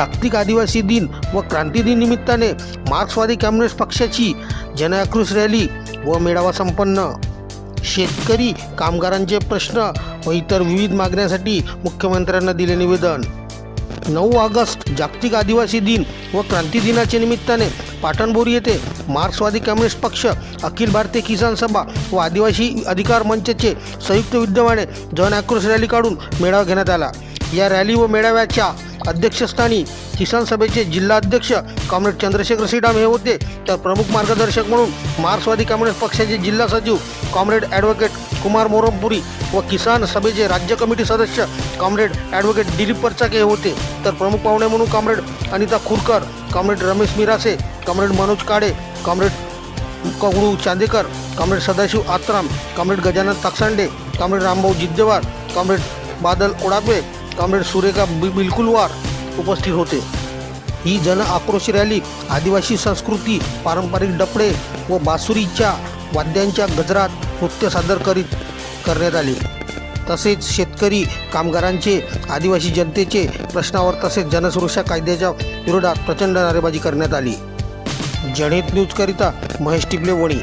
जागतिक आदिवासी दिन व क्रांती दिन निमित्ताने मार्क्सवादी कम्युनिस्ट पक्षाची जनआक्रोश रॅली व मेळावा संपन्न. शेतकरी कामगारांचे प्रश्न व इतर विविध मागण्यांसाठी मुख्यमंत्र्यांना दिले निवेदन. नऊ ऑगस्ट जागतिक आदिवासी दिन व क्रांती दिनाच्या निमित्ताने पाटणबोरी येथे मार्क्सवादी कम्युनिस्ट पक्ष अखिल भारतीय किसान सभा व आदिवासी अधिकार मंचचे संयुक्त विद्यमाने जन आक्रोश रॅली काढून मेळावा घेण्यात आला. या रॅली व मेळाव्याच्या अध्यक्षस्थानी किसान सभेचे जिल्हाध्यक्ष कॉम्रेड चंद्रशेखर श्रीराम हे होते. तर प्रमुख मार्गदर्शक म्हणून मार्क्सवादी कम्युनिस्ट पक्षाचे जिल्हा सचिव कॉम्रेड ॲडव्होकेट कुमार मोरमपुरी व किसान सभेचे राज्य कमिटी सदस्य कॉम्रेड ॲडव्होकेट दिलीप परचाके हे होते. तर प्रमुख पाहुणे म्हणून comrade Anita Khurkar comrade Ramesh Mirase comrade Manoj Kade comrade Kagdu Chandekar comrade Sadashiv Atram comrade Gajanan Taksande comrade Rambhau Jiddewar comrade Badal Odape comrade Surekha Bilkulwar उपस्थित होते. ही जन आक्रोश रॅली आदिवासी संस्कृती पारंपरिक डपडे व बासुरीच्या वाद्यांच्या गजरात नृत्य सादर करीत करण्यात आले. तसेच शेतकरी कामगारांचे आदिवासी जनतेचे प्रश्नावर तसेच जनसुरक्षा कायद्याच्या विरोधात प्रचंड नारेबाजी करण्यात आली. जनहित न्यूजकरिता महेश टिपले वणी.